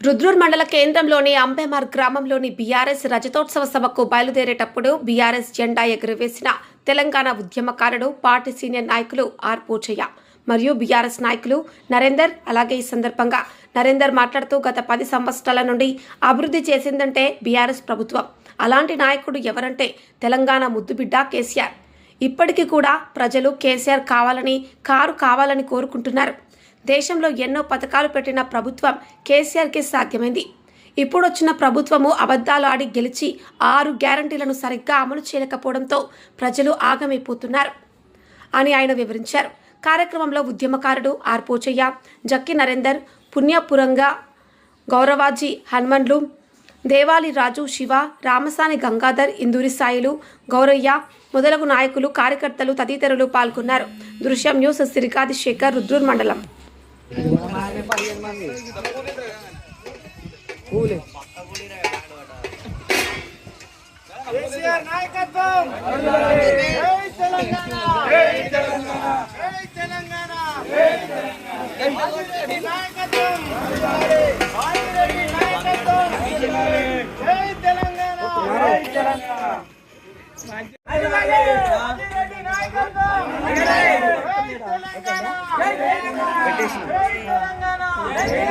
రుద్రూర్ మండల కేంద్రంలోని అంబేమార్ గ్రామంలోని బీఆర్ఎస్ రజతోత్సవ సభకు బయలుదేరేటప్పుడు బీఆర్ఎస్ జెండా ఎగురవేసిన తెలంగాణ ఉద్యమకారుడు పార్టీ సీనియర్ నాయకులు ఆర్ పూచయ్య మరియు బీఆర్ఎస్ నాయకులు నరేందర్. అలాగే ఈ సందర్భంగా నరేందర్ మాట్లాడుతూ గత పది సంవత్సరాల నుండి అభివృద్ధి చేసిందంటే బీఆర్ఎస్ ప్రభుత్వం. అలాంటి నాయకుడు ఎవరంటే తెలంగాణ ముద్దుబిడ్డ కేసీఆర్. ఇప్పటికీ కూడా ప్రజలు కేసీఆర్ కావాలని కారు కావాలని కోరుకుంటున్నారు. దేశంలో ఎన్నో పథకాలు పెట్టిన ప్రభుత్వం కేసీఆర్కే సాధ్యమైంది. ఇప్పుడు వచ్చిన ప్రభుత్వము అబద్ధాలు ఆడి గెలిచి ఆరు గ్యారంటీలను సరిగ్గా అమలు చేయలేకపోవడంతో ప్రజలు ఆగమైపోతున్నారు అని ఆయన వివరించారు. కార్యక్రమంలో ఉద్యమకారుడు ఆర్పోచయ్య జక్కి నరేందర్ పుణ్యపురంగా గౌరవాజీ హనుమన్లు దేవాలి రాజు శివ రామసాని గంగాధర్ ఇందూరి సాయిలు గౌరయ్య మొదలగు నాయకులు కార్యకర్తలు తదితరులు పాల్గొన్నారు. దృశ్యం న్యూస్ శ్రీకాది శేఖర్ రుద్రూర్ మండలం. నాయకత్వం! జై తెలంగాణ ఆదిరెడ్డి